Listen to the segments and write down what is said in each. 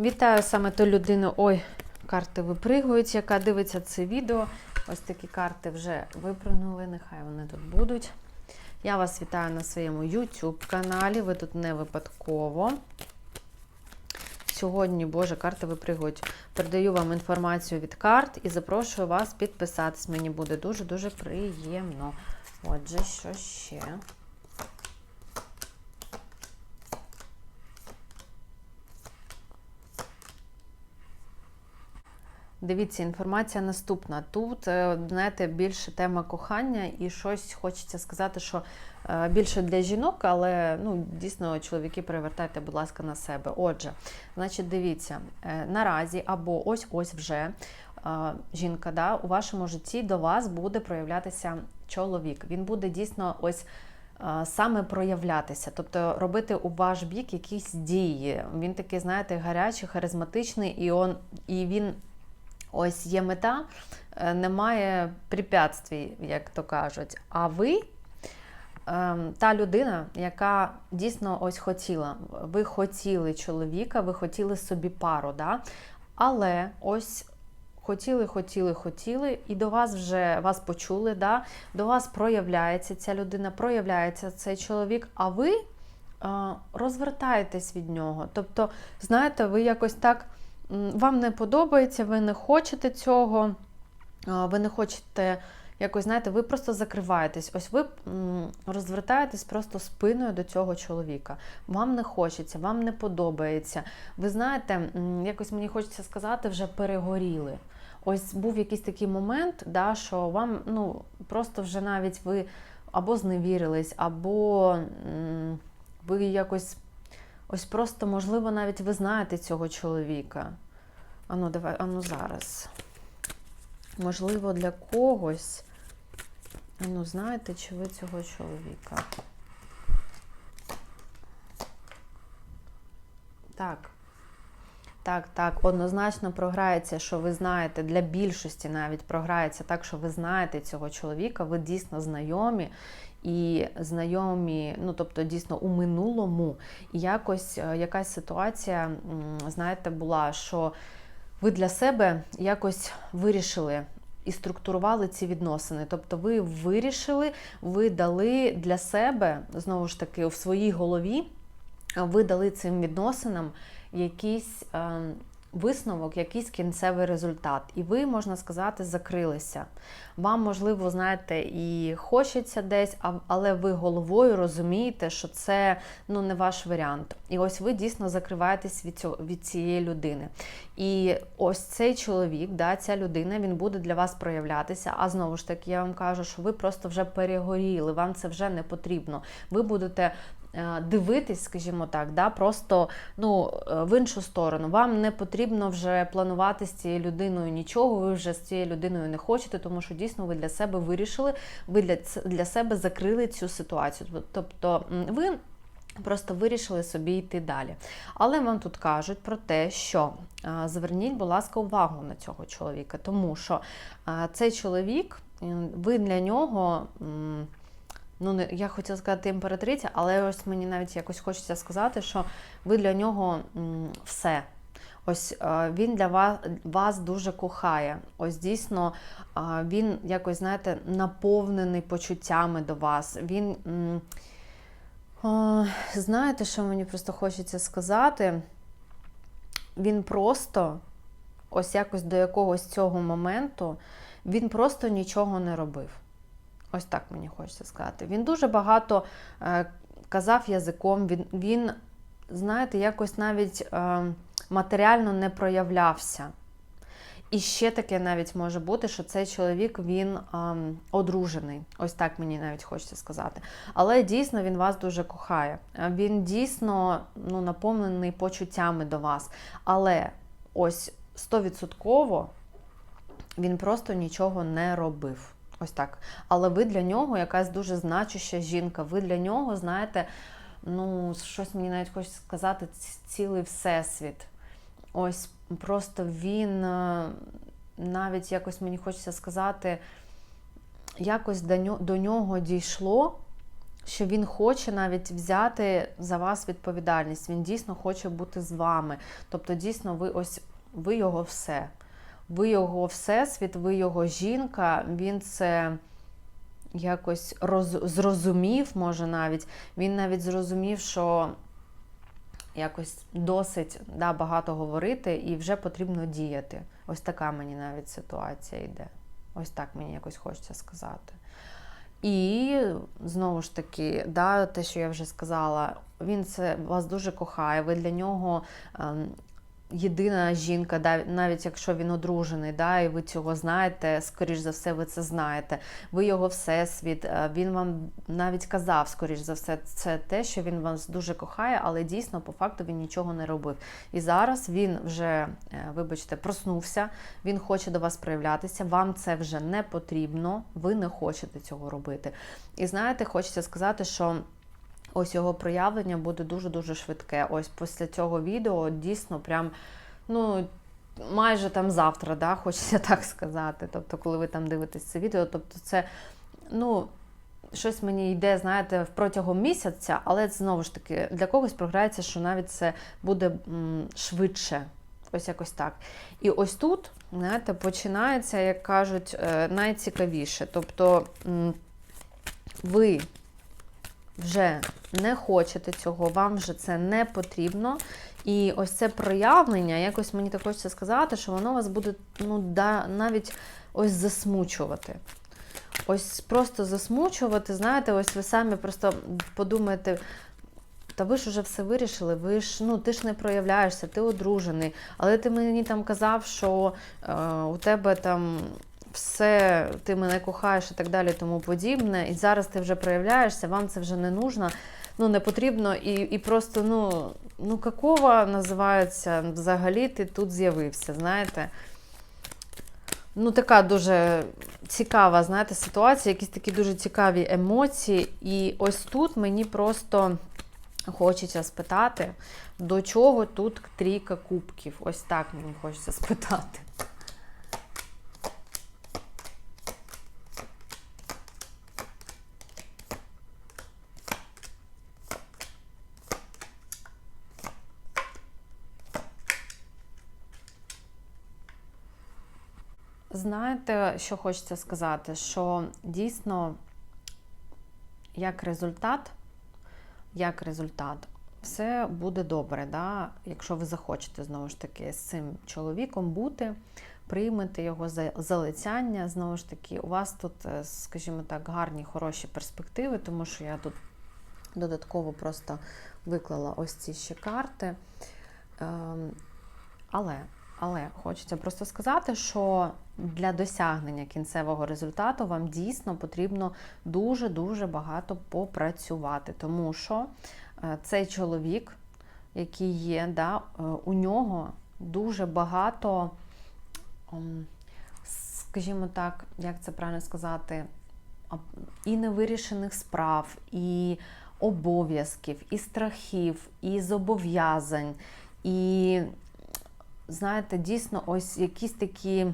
Вітаю саме ту людину. Ой, карти випригують, яка дивиться це відео. Ось такі карти вже випрыгнули, нехай вони тут будуть. Я вас вітаю на своєму YouTube каналі. Ви тут не випадково. Сьогодні, Боже, карти випригують. Передаю вам інформацію від карт і запрошую вас підписатись. Мені буде дуже-дуже приємно. Отже, що ще? Дивіться, інформація наступна. Тут, е, знаєте, більше тема кохання, і щось хочеться сказати, що е, більше для жінок, але ну, дійсно, чоловіки, перевертайте, будь ласка, на себе. Отже, значить, дивіться, е, наразі або ось-ось вже жінка да, у вашому житті до вас буде проявлятися чоловік. Він буде дійсно ось. Саме проявлятися, тобто робити у ваш бік якісь дії. Він такий, знаєте, гарячий, харизматичний, і он, і він ось є мета, е, немає препятствій, як то кажуть. А ви ем, та людина, яка дійсно ось хотіла, ви хотіли чоловіка, ви хотіли собі пару, да? але ось. Хотіли, хотіли, хотіли, і до вас вже вас почули, да? до вас проявляється ця людина, проявляється цей чоловік, а ви е, розвертаєтесь від нього. Тобто, знаєте, ви якось так вам не подобається, ви не хочете цього, ви не хочете якось, знаєте, ви просто закриваєтесь. Ось ви розвертаєтесь просто спиною до цього чоловіка. Вам не хочеться, вам не подобається. Ви знаєте, якось мені хочеться сказати, вже перегоріли. Ось був якийсь такий момент, да, що вам ну, просто вже навіть ви або зневірились, або ви якось Ось просто, можливо, навіть ви знаєте цього чоловіка. Ану, давай, ану зараз. Можливо, для когось. Ану, знаєте, чи ви цього чоловіка? Так. Так, так, однозначно програється, що ви знаєте, для більшості навіть програється так, що ви знаєте цього чоловіка, ви дійсно знайомі, і знайомі, ну тобто дійсно у минулому, якось е, якась ситуація, знаєте, була, що ви для себе якось вирішили. І структурували ці відносини. Тобто ви вирішили, ви дали для себе, знову ж таки, в своїй голові, ви дали цим відносинам якийсь ем, висновок, якийсь кінцевий результат. І ви, можна сказати, закрилися. Вам, можливо, знаєте, і хочеться десь, але ви головою розумієте, що це ну, не ваш варіант. І ось ви дійсно закриваєтесь від цього, від цієї людини. І ось цей чоловік, да, ця людина, він буде для вас проявлятися. А знову ж таки, я вам кажу, що ви просто вже перегоріли, вам це вже не потрібно. Ви будете Е, дивитись, скажімо так, да, просто ну, е, в іншу сторону. Вам не потрібно вже планувати з цією людиною нічого, ви вже з цією людиною не хочете, тому що дійсно ви для себе вирішили, ви для, для себе закрили цю ситуацію. Тобто ви. Просто вирішили собі йти далі. Але вам тут кажуть про те, що зверніть, будь ласка, увагу на цього чоловіка, тому що цей чоловік, ви для нього. Ну не я хотіла сказати імператриця, але ось мені навіть якось хочеться сказати, що ви для нього все. Ось е, він для вас вас дуже кохає. Ось дійсно е, він якось, знаєте, наповнений почуттями до вас. Він, знаєте, що мені просто хочеться сказати? Він просто, ось якось до якогось цього моменту, він просто нічого не робив. Ось так мені хочеться сказати. Він дуже багато е, казав язиком, він, він, знаєте, якось навіть е, матеріально не проявлявся. І ще таке навіть може бути, що цей чоловік він е, одружений. Ось так мені навіть хочеться сказати. Але дійсно він вас дуже кохає. Він дійсно ну, наповнений почуттями до вас. Але ось стовідсотково він просто нічого не робив. Ось так. Але ви для нього якась дуже значуща жінка. Ви для нього, знаєте, ну, щось мені навіть хочеться сказати, цілий всесвіт. Ось просто він е, навіть якось мені хочеться сказати, якось до нього дійшло, що він хоче навіть взяти за вас відповідальність. Він дійсно хоче бути з вами. Тобто, дійсно, ви ось ви його все. Ви його всесвіт, ви його жінка, він це якось роз, зрозумів, може навіть. Він навіть зрозумів, що якось досить да, багато говорити і вже потрібно діяти. Ось така мені навіть ситуація йде. Ось так мені якось хочеться сказати. І знову ж таки, да, те, що я вже сказала, він це вас дуже кохає. Ви для нього ем, єдина жінка, навіть якщо він одружений, да, і ви цього знаєте, скоріш за все, ви це знаєте. Ви його всесвіт. е, Він вам навіть казав, скоріш за все, це те, що він вас дуже кохає, але дійсно по факту він нічого не робив. І зараз він вже, е, вибачте, проснувся. Він хоче до вас проявлятися. Вам це вже не потрібно. Ви не хочете цього робити. І знаєте, хочеться сказати, що. Ось його проявлення буде дуже-дуже швидке. Ось після цього відео дійсно прям, ну, майже там завтра, да, хочеться так сказати. Тобто, коли ви там дивитесь це відео, тобто це, ну, щось мені йде, знаєте, протягом місяця, але знову ж таки для когось програється, що навіть це буде м, швидше. Ось якось так. І ось тут, знаєте, починається, як кажуть, е, найцікавіше. Тобто ви вже не хочете цього, вам вже це не потрібно. І ось це проявлення, якось мені так хочеться сказати, що воно вас буде ну, да, навіть ось засмучувати. Ось просто засмучувати, знаєте, ось ви самі просто подумаєте. Та ви ж уже все вирішили, ви ж ну ти ж не проявляєшся, ти одружений. Але ти мені там казав, що е, у тебе там все, ти мене кохаєш і так далі, тому подібне. І зараз ти вже проявляєшся, вам це вже не нужно, ну не потрібно, і і просто, ну, ну какого називається взагалі ти тут з'явився, знаєте? Ну, така дуже цікава, знаєте, ситуація, якісь такі дуже цікаві емоції. І ось тут мені просто хочеться спитати, до чого тут трійка кубків. Ось так мені хочеться спитати. Знаєте, що хочеться сказати? Що дійсно, як результат, як результат, все буде добре, да? якщо ви захочете знову ж таки з цим чоловіком бути, приймете його залицяння. Знову ж таки, у вас тут, е, скажімо так, гарні, хороші перспективи, тому що я тут додатково просто виклала ось ці ще карти. Ем, але але хочеться просто сказати, що для досягнення кінцевого результату вам дійсно потрібно дуже-дуже багато попрацювати, тому що е, цей чоловік, який є, да, е, у нього дуже багато, скажімо так, як це правильно сказати, і невирішених справ, і обов'язків, і страхів, і зобов'язань. І знаєте, дійсно, ось якісь такі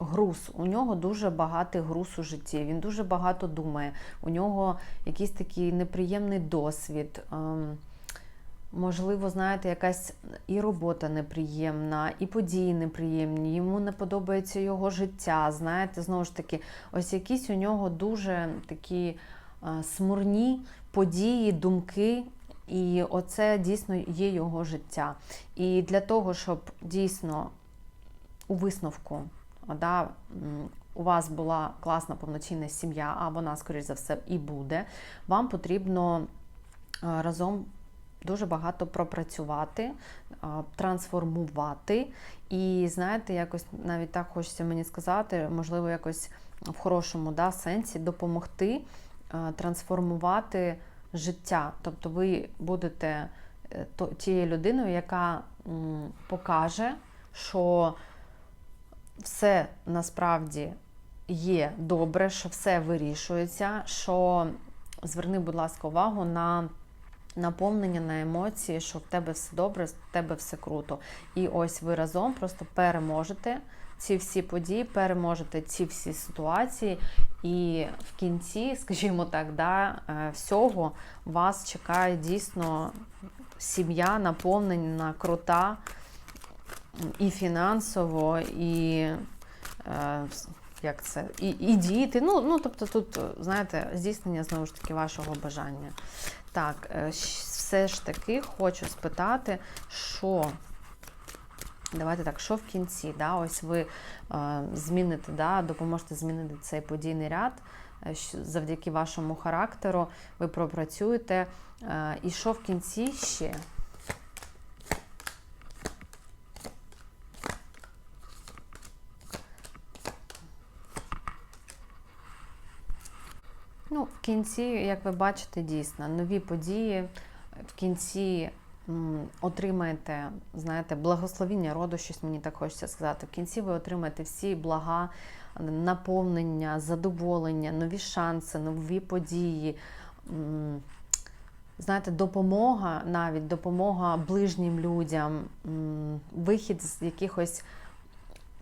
груз. У нього дуже багатий груз у житті, він дуже багато думає. У нього якийсь такий неприємний досвід. Ем, можливо, знаєте, якась і робота неприємна, і події неприємні, йому не подобається його життя. Знаєте, знову ж таки, ось якісь у нього дуже такі е, смурні події, думки, і оце дійсно є його життя. І для того, щоб дійсно у висновку да, у вас була класна повноцінна сім'я, а вона, скоріш за все, і буде, вам потрібно е, разом дуже багато пропрацювати, е, трансформувати. І знаєте, якось навіть так хочеться мені сказати, можливо, якось в хорошому да, сенсі допомогти е, трансформувати життя. Тобто ви будете е, тією людиною, яка покаже, що все насправді є добре, що все вирішується, що зверни, будь ласка, увагу на наповнення на емоції, що в тебе все добре, в тебе все круто. І ось ви разом просто переможете ці всі події, переможете ці всі ситуації, І в кінці, скажімо так, да, е, всього вас чекає дійсно сім'я наповнена, крута і фінансово, і е, як це, і, і діти. Ну, ну, тобто тут, знаєте, здійснення знову ж таки вашого бажання. Так, е, все ж таки хочу спитати, що. Давайте так, що в кінці? Да? Ось ви е, зміните, да, допоможете змінити цей подійний ряд е, завдяки вашому характеру, ви пропрацюєте. Е, і що в кінці ще? Ну, в кінці, як ви бачите, дійсно нові події. В кінці отримаєте, знаєте, благословіння роду, щось мені так хочеться сказати. В кінці ви отримаєте всі блага, наповнення, задоволення, нові шанси, нові події. Знаєте, допомога, навіть допомога ближнім людям, вихід з якихось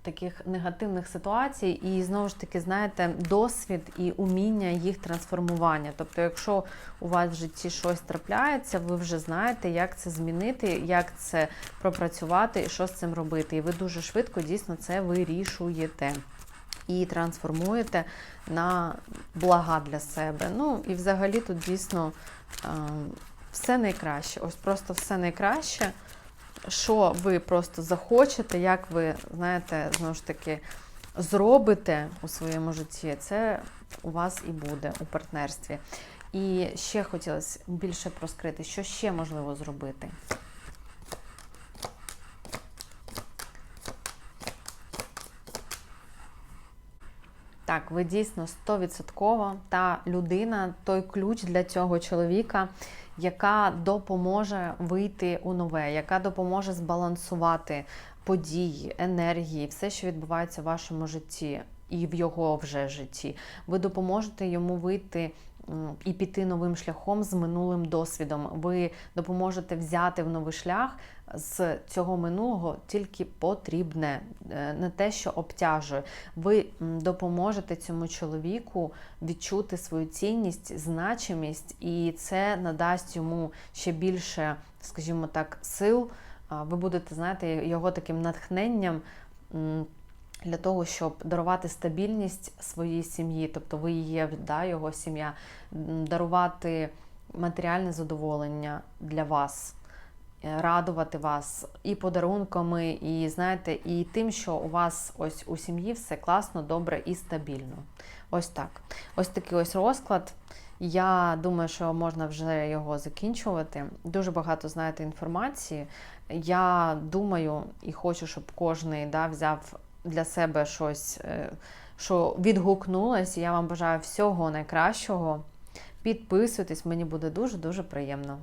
таких негативних ситуацій, і знову ж таки, знаєте, досвід і уміння їх трансформування. Тобто, якщо у вас в житті щось трапляється, ви вже знаєте, як це змінити, як це пропрацювати і що з цим робити. І ви дуже швидко дійсно це вирішуєте. І трансформуєте на блага для себе. Ну і взагалі тут дійсно все найкраще. Ось просто все найкраще що ви просто захочете, як ви, знаєте, знову ж таки, зробите у своєму житті, це у вас і буде у партнерстві. І ще хотілося більше проскрити, що ще можливо зробити. Так, ви дійсно 100% та людина, той ключ для цього чоловіка, яка допоможе вийти у нове, яка допоможе збалансувати події, енергії, все, що відбувається в вашому житті і в його вже житті. Ви допоможете йому вийти і піти новим шляхом з минулим досвідом. Ви допоможете взяти в новий шлях з цього минулого тільки потрібне, е, не те, що обтяжує. Ви допоможете цьому чоловіку відчути свою цінність, значимість, і це надасть йому ще більше, скажімо так, сил. Ви будете, знаєте, його таким натхненням. Для того, щоб дарувати стабільність своїй сім'ї, тобто ви є да, його сім'я, дарувати матеріальне задоволення для вас, е, радувати вас і подарунками, і знаєте, і тим, що у вас ось у сім'ї все класно, добре і стабільно. Ось так. Ось такий ось розклад. Я думаю, що можна вже його закінчувати. Дуже багато знаєте інформації. Я думаю і хочу, щоб кожен да, взяв для себе щось, е, що відгукнулось. Я вам бажаю всього найкращого. Підписуйтесь, мені буде дуже-дуже приємно.